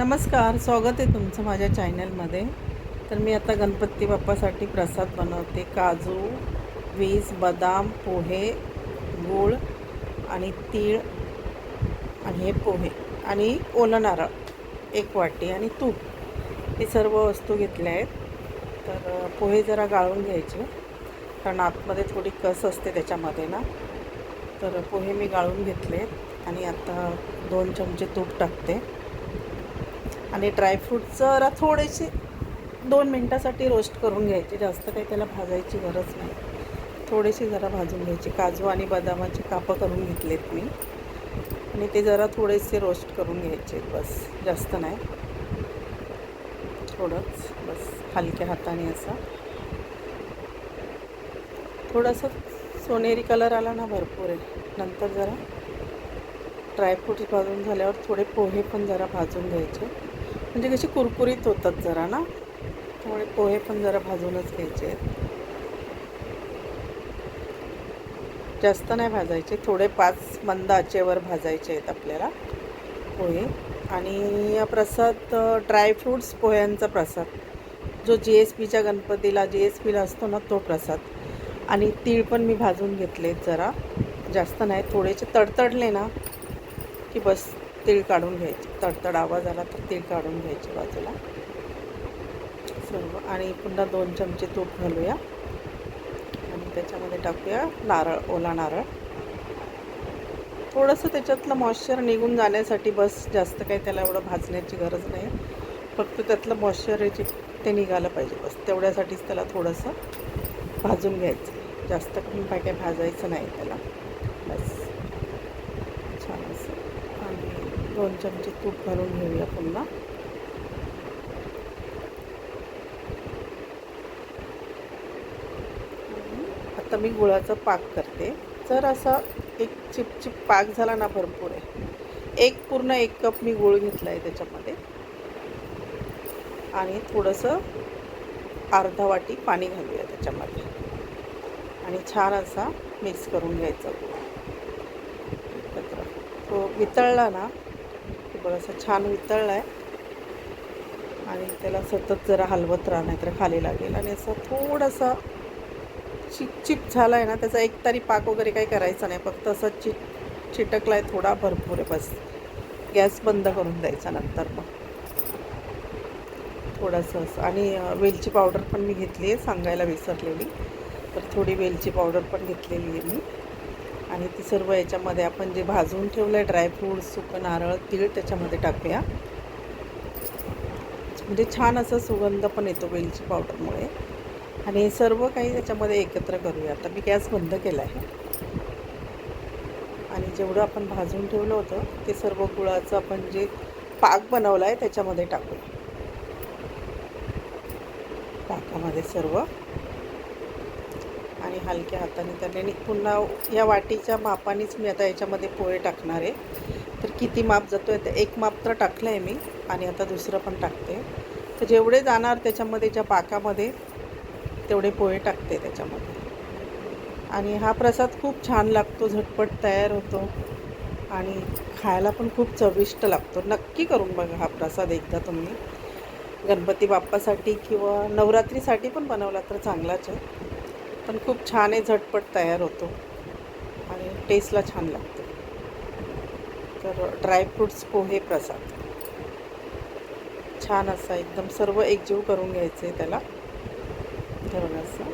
नमस्कार स्वागत आहे तुमचं माझ्या चॅनलमध्ये. तर मी आता गणपती बाप्पासाठी प्रसाद बनवते. काजू वीज बदाम पोहे गूळ आणि तीळ आणि हे पोहे आणि ओलं नारळ एक वाटी आणि तूप. हे सर्व वस्तू घेतल्या आहेत. तर पोहे जरा गाळून घ्यायचे. कारण आतमध्ये थोडी कस असते त्याच्यामध्ये ना. तर पोहे मी गाळून घेतले आणि आता दोन चमचे तूप टाकते. आणि ड्रायफ्रूट जरा थोडेसे दोन मिनटासाठी रोस्ट करून घ्यायचे. जास्त काही त्याला भाजायची गरज नाही. थोडेसे जरा भाजून घ्यायचे. काजू आणि बदामाची कापं करून घेतलेत मी. आणि ते जरा थोडेसे रोस्ट करून घ्यायचे. बस जास्त नाही. थोडंच बस हलक्या हाताने असं. थोडंसं सोनेरी कलर आला ना भरपूर आहे. नंतर जरा ड्रायफ्रूट्स भाजून झाल्यावर थोडे पोहे पण जरा भाजून घ्यायचे. म्हणजे कसे कुरकुरीत होतात जरा ना? त्यामुळे पोहे पण जरा भाजूनच घ्यायचे. आहेत जास्त नाही भाजायचे थोडे पाच मंद आचेवर भाजायचे आहेत आपल्याला पोहे. आणि हा प्रसाद ड्रायफ्रूट्स पोह्यांचा प्रसाद. जो जी एस पीच्या गणपतीला जी एस पीला असतो ना तो प्रसाद. आणि तीळ पण मी भाजून घेतले जरा. जास्त नाही थोडेसे तडतडले ना की बस तेल काढून घ्यायचे. तडतड आवाज आला तर तीळ काढून घ्यायचे बाजूला. सर्व आणि पुन्हा दोन चमचे तूप घालूया. आणि त्याच्यामध्ये टाकूया नारळ ओला नारळ. थोडंसं त्याच्यातलं मॉइश्चर निघून जाण्यासाठी बस जास्त काही त्याला एवढं भाजण्याची गरज नाही. फक्त त्यातलं मॉइश्चर जे ते निघालं पाहिजे बस. तेवढ्यासाठीच त्याला थोडंसं भाजून घ्यायचं. जास्त कमी काय काय भाजायचं नाही त्याला. बस छान असं आणि दोन चमचे तूप घालून घेऊया पुन्हा. आता मी गुळाचा पाक करते. जर असा एक चिपचिप पाक झाला ना भरपूर आहे. एक पूर्ण एक कप मी गुळ घेतला आहे त्याच्यामध्ये. आणि थोडंसं अर्धा वाटी पाणी घालूया त्याच्यामध्ये. आणि छान असा मिक्स करून घ्यायचा गुळ. एकत्र. तो वितळला ना बरंसं छान वितळला आहे आणि त्याला सतत जरा हलवत राहा नाहीतर खाली लागेल. आणि असं थोडंसं चिपचिप झाला आहे ना त्याचा एक तरी पाक वगैरे काही करायचा नाही. फक्त असं चिट चिटकला आहे थोडा भरपूर आहे बस. गॅस बंद करून द्यायचा नंतर मग. थोडंसं असं. आणि वेलची पावडर पण मी घेतली आहे सांगायला विसरलेली. तर थोडी वेलची पावडर पण घेतलेली आहे मी. आणि ती सर्व याच्यामध्ये आपण जे भाजून ठेवलं आहे ड्रायफ्रूट सुकं नारळ तीळ त्याच्यामध्ये टाकूया. म्हणजे छान असा सुगंध पण येतो वेलची पावडरमुळे आणि हे सर्व काही त्याच्यामध्ये एकत्र करूया. आता मी गॅस बंद केला आहे आणि जेवढं आपण भाजून ठेवलं होतं ते सर्व गुळाचं आपण जे पाक बनवला आहे त्याच्यामध्ये टाकूया. पाकामध्ये सर्व. आणि हलक्या हाताने त्याने पुन्हा या वाटीच्या मापानेच मी आता याच्यामध्ये पोहे टाकणार आहे. तर किती माप जातो आहे तर एक माप तर टाकलं आहे मी आणि आता दुसरं पण टाकते. तर जेवढे जाणार त्याच्यामध्ये ज्या पाकामध्ये तेवढे पोहे टाकते त्याच्यामध्ये. आणि हा प्रसाद खूप छान लागतो झटपट तयार होतो आणि खायला पण खूप चविष्ट लागतो. नक्की करून बघा हा प्रसाद एकदा तुम्ही. गणपती बाप्पासाठी किंवा नवरात्रीसाठी पण बनवला तर चांगलाच आहे. पण खूप छान आहे झटपट तयार होतो. आणि टेस्टला छान लागतो. तर ड्रायफ्रूट्स पोहे प्रसाद. छान असा एकदम सर्व एकजीव करून घ्यायचं आहे त्याला धरून असं.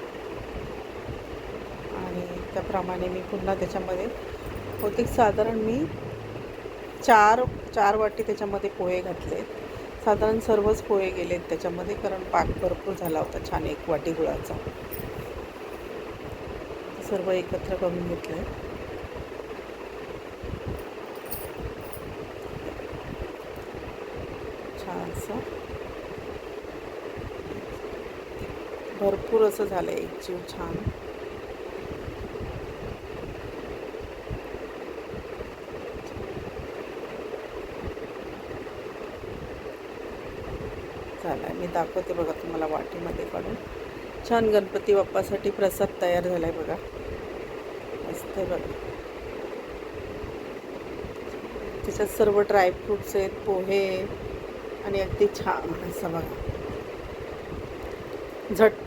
आणि त्याप्रमाणे मी पुन्हा त्याच्यामध्ये बहुतेक साधारण मी चार चार वाटी त्याच्यामध्ये पोहे घातले. साधारण सर्वच पोहे गेलेत त्याच्यामध्ये कारण पाक भरपूर झाला होता छान एक वाटी गुळाचा. सर्व एकत्र करून घेतलं छानसं. भरपूर असं झालं आहे एक जीव छान. झालं आहे मी दाखवते बघा तुम्हाला वाटीमध्ये काढून. छान गणपती बाप्पासाठी प्रसाद तयार झाला आहे बघा. मस्त आहे बघा. त्याच्यात सर्व ड्रायफ्रूट्स आहेत पोहे आणि अगदी छान असं बघा. झटपट